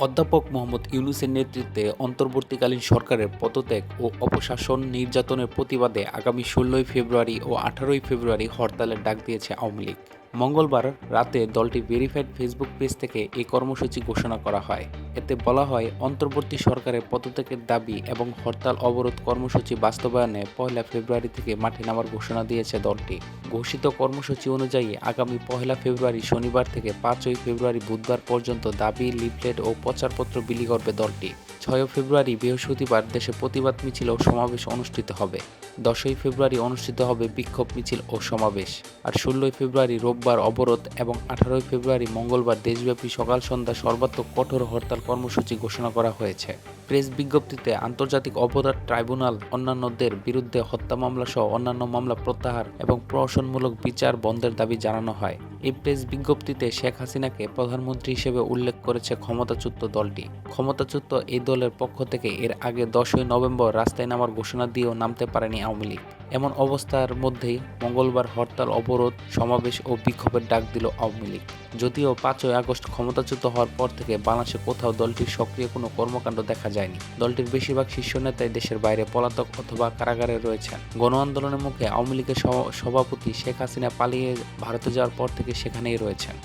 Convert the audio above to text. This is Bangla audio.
অধ্যাপক মোহাম্মদ ইউনুসের নেতৃত্বে অন্তর্বর্তীকালীন সরকারের পদত্যাগ ও অপশাসন নির্যাতনের প্রতিবাদে আগামী ষোলোই ফেব্রুয়ারি ও আঠারোই ফেব্রুয়ারি হরতালের ডাক দিয়েছে আওয়ামী লীগ। মঙ্গলবার রাতে দলটি ভেরিফাইড ফেসবুক পেজ থেকে এই কর্মসূচি ঘোষণা করা হয়। এতে বলা হয়, অন্তর্বর্তী সরকারের পদত্যাগের দাবি এবং হরতাল অবরোধ কর্মসূচি বাস্তবায়নে পয়লা ফেব্রুয়ারি থেকে মাঠে নামার ঘোষণা দিয়েছে দলটি। ঘোষিত কর্মসূচি অনুযায়ী আগামী পহেলা ফেব্রুয়ারি শনিবার থেকে পাঁচই ফেব্রুয়ারি বুধবার পর্যন্ত দাবি, লিফলেট ও প্রচারপত্র বিলি করবে দলটি। ছয় ফেব্রুয়ারি বৃহস্পতিবার দেশে প্রতিবাদ মিছিল ও সমাবেশ অনুষ্ঠিত হবে। দশই ফেব্রুয়ারি অনুষ্ঠিত হবে বিক্ষোভ মিছিল ও সমাবেশ। আর ষোলোই ফেব্রুয়ারি রোববার অবরোধ এবং আঠারোই ফেব্রুয়ারি মঙ্গলবার দেশব্যাপী সকাল সন্ধ্যা সর্বাত্মক কঠোর হরতাল কর্মসূচি ঘোষণা করা হয়েছে। প্রেস বিজ্ঞপ্তিতে আন্তর্জাতিক অপরাধ ট্রাইব্যুনাল অন্যান্যদের বিরুদ্ধে হত্যা মামলা সহ অন্যান্য মামলা প্রত্যাহার এবং প্রহসনমূলক বিচার বন্ধের দাবি জানানো হয়। এই প্রেস বিজ্ঞপ্তিতে শেখ হাসিনাকে প্রধানমন্ত্রী হিসেবে উল্লেখ করেছে ক্ষমতাচ্যুত দলটি। ক্ষমতাচ্যুত এই দলের পক্ষ থেকে এর আগে দশই নভেম্বর রাস্তায় নামার ঘোষণা দিয়েও নামতে পারেনি আওয়ামী লীগ। এমন অবস্থার মধ্যেই মঙ্গলবার হরতাল, অবরোধ, সমাবেশ ও বিক্ষোভের ডাক দিল আওয়ামী লীগ। যদিও পাঁচই আগস্ট ক্ষমতাচ্যুত হওয়ার পর থেকে বাংলাদেশে কোথাও দলটির সক্রিয় কোনো কর্মকাণ্ড দেখা যায়নি। দলটির বেশিরভাগ শীর্ষ নেতাই দেশের বাইরে পলাতক অথবা কারাগারে রয়েছেন। গণ আন্দোলনের মুখে আওয়ামী লীগের সভাপতি শেখ হাসিনা পালিয়ে ভারতে যাওয়ার পর থেকে সেখানেই রয়েছেন।